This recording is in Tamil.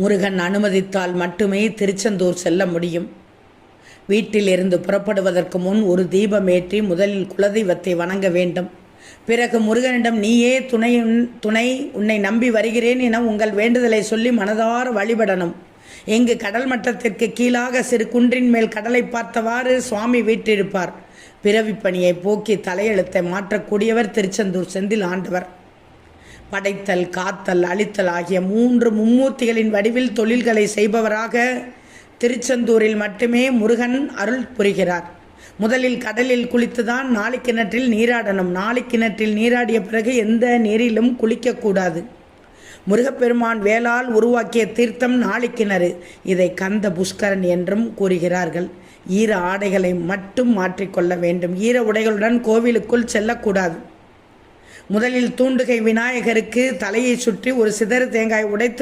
முருகன் அனுமதித்தால் மட்டுமே திருச்செந்தூர் செல்ல முடியும். வீட்டிலிருந்து புறப்படுவதற்கு முன் ஒரு தீபமேற்றி முதலில் குலதெய்வத்தை வணங்க வேண்டும். பிறகு முருகனிடம் நீயே துணை துணை உன்னை நம்பி வருகிறேன் என உங்கள் வேண்டுதலை சொல்லி மனதார வழிபடணும். இங்கு கடல் மட்டத்திற்கு கீழாக சிறு குன்றின் மேல் கடலை பார்த்தவாறு சுவாமி வீற்றிருப்பார். பிறவி பணியை போக்கி தலையெழுத்தை மாற்றக்கூடியவர் திருச்செந்தூர் செந்தில் ஆண்டவர். படைத்தல் காத்தல் அழித்தல் ஆகிய மூன்று மும்மூர்த்திகளின் வடிவில் தொழில்களை செய்பவராக திருச்செந்தூரில் மட்டுமே முருகன் அருள் புரிகிறார். முதலில் கடலில் குளித்துதான் நாளை கிணற்றில் நீராடணும். நாளை கிணற்றில் நீராடிய பிறகு எந்த நீரிலும் குளிக்கக்கூடாது முருகப்பெருமான் வேளால் உருவாக்கிய தீர்த்தம் நாளை கிணறு. இதை கந்த புஷ்கரன் என்றும் கூறுகிறார்கள். ஈர ஆடைகளை மட்டும் மாற்றிக்கொள்ள வேண்டும். ஈர உடைகளுடன் கோவிலுக்குள் செல்லக்கூடாது. முதலில் தூண்டுகை விநாயகருக்கு தலையை சுற்றி ஒரு சிதறு தேங்காய் உடைத்து